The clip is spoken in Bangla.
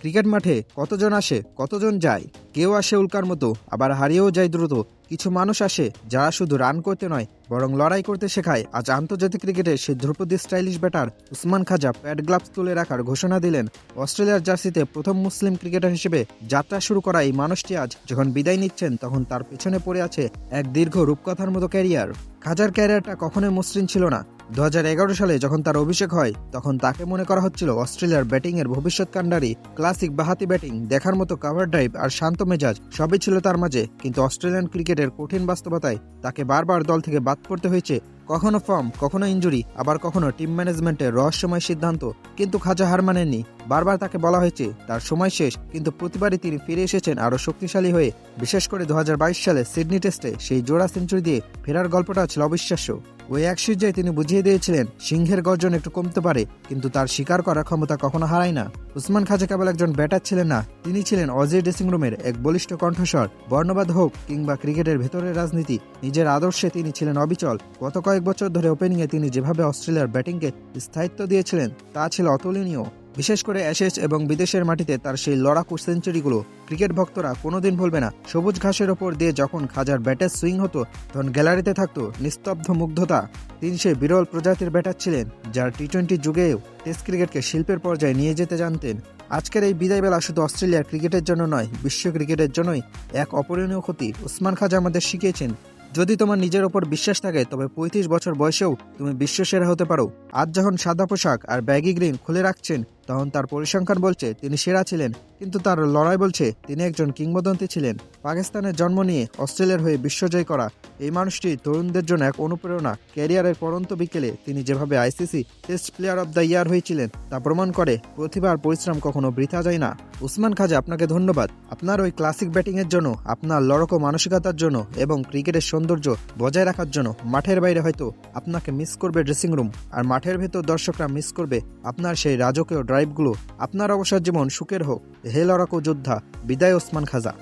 ক্রিকেট মাঠে কতজন আসে, কতজন যায়, কেউ আসে উল্কার মতো, আবার হারিয়েও যায় দ্রুত। কিছু মানুষ আসে যারা শুধু রান করতে নয়, বরং লড়াই করতে শেখায়। আজ আন্তর্জাতিক ক্রিকেটে সে ধ্রুপদী stylish batter Usman Khawaja pad gloves তুলে রাখার ঘোষণা দিলেন। অস্ট্রেলিয়ার জার্সিতে প্রথম মুসলিম ক্রিকেটার হিসেবে যাত্রা শুরু করা এই মানুষটি আজ যখন বিদায় নিচ্ছেন, তখন তার পেছনে পড়ে আছে এক দীর্ঘ রূপকথার মতো ক্যারিয়ার। খাজার ক্যারিয়ারটা কখনোই মসৃণ ছিল না। দু হাজার এগারো সালে যখন তার অভিষেক হয়, তখন তাকে মনে করা হচ্ছিল অস্ট্রেলিয়ার ব্যাটিংয়ের ভবিষ্যৎ কাণ্ডারি, ক্লাসিক বাহাতি ব্যাটিং, দেখার মতো কাভার ড্রাইভ আর শান্ত মেজাজ সবই ছিল তার মাঝে। কিন্তু অস্ট্রেলিয়ান ক্রিকেটের কঠিন বাস্তবতায় তাকে বারবার দল থেকে বাদ পড়তে হয়েছে কখনো ফর্ম, কখনো ইঞ্জুরি আবার কখনো টিম ম্যানেজমেন্টের রহস্যময় সিদ্ধান্ত, কিন্তু খাজা হার মানেননি। বারবার তাকে বলা হয়েছে, তার সময় শেষ, কিন্তু প্রতিবারই তিনি ফিরে এসেছেন আরও শক্তিশালী হয়ে। বিশেষ করে দু হাজার বাইশ সালে সিডনি টেস্টে সেই জোড়া সেঞ্চুরি দিয়ে ফেরার গল্পটা ছিল অবিশ্বাস্য। ওই এক সূর্যায় তিনি বুঝিয়ে দিয়েছিলেন, সিংহের গর্জন একটু কমতে পারে, কিন্তু তার শিকার করার ক্ষমতা কখনো হারায় না। উসমান খাজা কেবল একজন ব্যাটার ছিলেন না, তিনি ছিলেন অজয় ড্রেসিং রুমের এক বলিষ্ঠ কণ্ঠস্বর। বর্ণবাদ হোক কিংবা ক্রিকেটের ভেতরের রাজনীতি, নিজের আদর্শে তিনি ছিলেন অবিচল। গত কয়েক বছর ধরে ওপেনিংয়ে তিনি যেভাবে অস্ট্রেলিয়ার ব্যাটিংকে স্থায়িত্ব দিয়েছিলেন, তা ছিল অতুলনীয়। বিশেষ করে অ্যাশেজ এবং বিদেশের মাটিতে তার সেই লড়াকু সেঞ্চুরিগুলো ক্রিকেট ভক্তরা কোনোদিন ভুলবে না। সবুজ ঘাসের ওপর দিয়ে যখন খাজার ব্যাটের সুইং হতো, তখন গ্যালারিতে থাকতো নিস্তব্ধ মুগ্ধতা। তিনি সেই বিরল প্রজাতির ব্যাটার ছিলেন, যার টি টোয়েন্টি যুগেও টেস্ট ক্রিকেটকে শিল্পের পর্যায়ে নিয়ে যেতে জানতেন। আজকের এই বিদায়বেলা শুধু অস্ট্রেলিয়ার ক্রিকেটের জন্য নয়, বিশ্ব ক্রিকেটের জন্যই এক অপূরণীয় ক্ষতি। উসমান খাজা আমাদের শিখিয়েছেন যদি তোমার নিজের ওপর বিশ্বাস থাকে, তবে পঁয়ত্রিশ বছর বয়সেও তুমি বিশ্বসেরা হতে পারো। আজ যখন সাদা পোশাক আর ব্যাগি গ্রিন খুলে রাখছেন তখন তার পরিসংখ্যান বলছে, তিনি সেরা ছিলেন, কিন্তু তার লড়াই বলছে, তিনি একজন কিংবদন্তি ছিলেন। পাকিস্তানের জন্ম নিয়ে অস্ট্রেলিয়ার হয়ে বিশ্বজয় করা এই মানুষটি তরুণদের জন্য এক অনুপ্রেরণা। ক্যারিয়ারের পরন্ত বিকেলে তিনি যেভাবে ICC test player of the year হয়েছিলেন, তা প্রমাণ করে প্রতিভা আর পরিশ্রম কখনো বৃথা যায় না। উসমান খাজা, আপনাকে ধন্যবাদ। আপনার ওই ক্লাসিক ব্যাটিংয়ের জন্য, আপনার লড়ক মানসিকতার জন্য এবং ক্রিকেটের সৌন্দর্য বজায় রাখার জন্য মাঠের বাইরে হয়তো আপনাকে মিস করবে ড্রেসিং রুম আর মাঠের ভেতর দর্শকরা মিস করবে আপনার সেই রাজকীয় ড্রাইভগুলো আপনার অবসর জীবন সুখের হোক। হে লড়াকু যোদ্ধা বিদায় ওসমান খাজা।